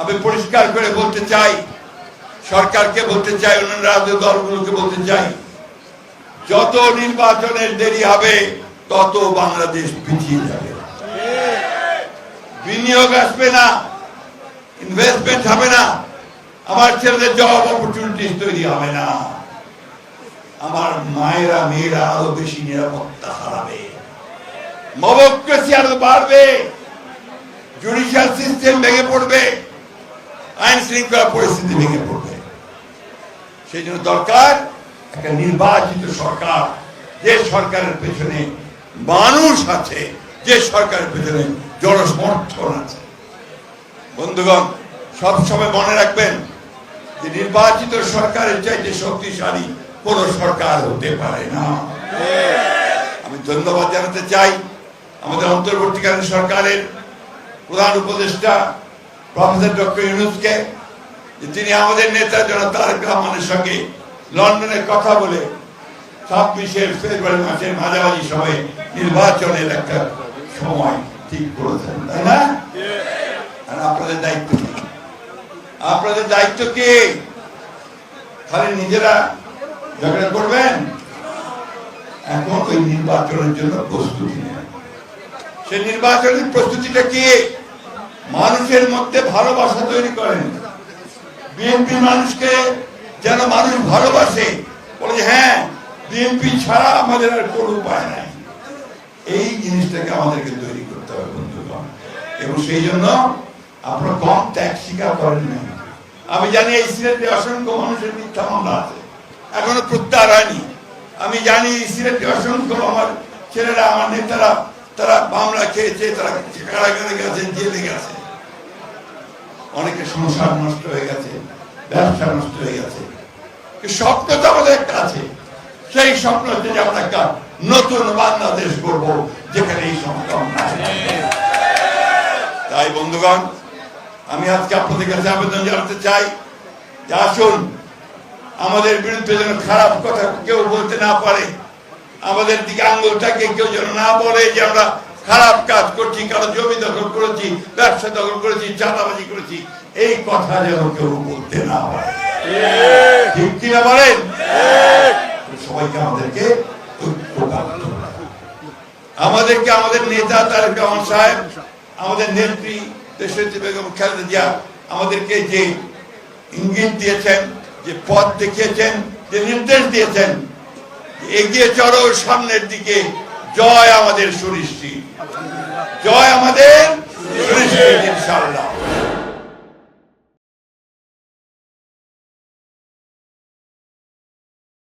আমি পরিষ্কার করে বলতে চাই, সরকারকে বলতে চাই, অন্যান্য রাজনৈতিক দলগুলোকে বলতে চাই, যত নির্বাচনের দেরি হবে, তত বাংলাদেশ পিছিয়ে যাবে। বিনিয়োগ আসবে না ইনভেস্টমেন্ট হবে না, আমার ছেলেদের জব অপরচুনিটিস তৈরি হবে না। আমার মায়েরা, মেয়েরা আরও বেশি নিরাপত্তা হারাবে। মবক্রেসি আরও বাড়বে। জুডিশিয়াল সিস্টেম পড়বে আইন শৃঙ্খলা পরিস্থিতি ভেঙে পড়বে। সেই জন্য দরকার একটা নির্বাচিত সরকার, যে সরকারের পেছনে মানুষ আছে, যে সরকারের পেছনে জনসমর্থন আছে। বন্ধুগণ, সবসময় মনে রাখবেন যে নির্বাচিত সরকারের চাইতে শক্তিশালী কোন সরকার হতে পারে না। আমি ধন্যবাদ জানাতে চাই আমাদের অন্তর্বর্তীকালীন সরকারের প্রধান উপদেষ্টা, প্রফেসর ডক্টর ইউনুসকে। যে তিনি আমাদের নেতা জন তারেক রহমানের সঙ্গে লন্ডনে কথা বলে ছাব্বিশের ফেব্রুয়ারি মাসের মাঝামাঝি সময়ে নির্বাচনের একটা সময় ঠিক করেছেন, তাই না? আর আপনাদের দায়িত্ব কি? আপনাদের দায়িত্ব কি? খালি নিজেরা ঝগড়া করবেন? এখন ওই নির্বাচনের জন্য প্রস্তুতি সে নির্বাচনের প্রস্তুতিটা কি? মানুষের মধ্যে ভালোবাসা তৈরি করেন। বিএনপি মানুষকে যেন মানুষ ভালোবাসে, বলে হ্যাঁ বিএনপি ছাড়া আমাদের আর কোনো উপায় নাই। এই জিনিসটাকে আমাদেরকে তৈরি করতে হবে, বন্ধুগণ। এবং সেই জন্য আপনারা কম ত্যাগ স্বীকার করেন না আমি জানি এই সিলেটে অসংখ্য মানুষের মিথ্যা মামলা আছে। এখনও প্রত্যাহার হয়নি। আমি জানি সিলেটে অসংখ্য আমার ছেলেরা, আমার নেতারা, তারা মামলা খেয়েছে, তারা কারাগারে গেছে, জেলে গেছে। অনেকের সংসার নষ্ট হয়ে গেছে, ব্যবসা নষ্ট হয়ে গেছে। স্বপ্ন তো আমাদের একটা আছে। সেই স্বপ্ন হচ্ছে যে আমরা একটা নতুন বাংলাদেশ করব যেখানে এই সংগ্রাম নাই তাই বন্ধুগণ, আমি আজকে আপনাদের কাছে আবেদন জানাতে চাই যে আসুন, আমাদের বিরুদ্ধে যেন খারাপ কথা কেউ বলতে না পারে, আমাদের দিকে আঙ্গুলটাকে কেউ যেন না বলে যে আমরা খারাপ কাজ করছি, কারও জমি দখল করেছি, ব্যবসা দখল করেছি, চাঁদাবাজি করেছি, এই কথা যেন কেউ বলতে না পারে ঠিক সবাইকে আমাদেরকে। আমাদেরকে আমাদের নেতা তারেক রহমান সাহেব, আমাদের নেত্রী দেশনেত্রী বেগম খালেদা আমাদেরকে যে ইঙ্গিত দিয়েছেন, যে পথ দেখিয়েছেন, যে নির্দেশ দিয়েছেন এগিয়ে চলো, সামনের দিকে জয় আমাদের সুনিশ্চিত। জয় আমাদের সুনিশ্চিত ইনশাআল্লাহ।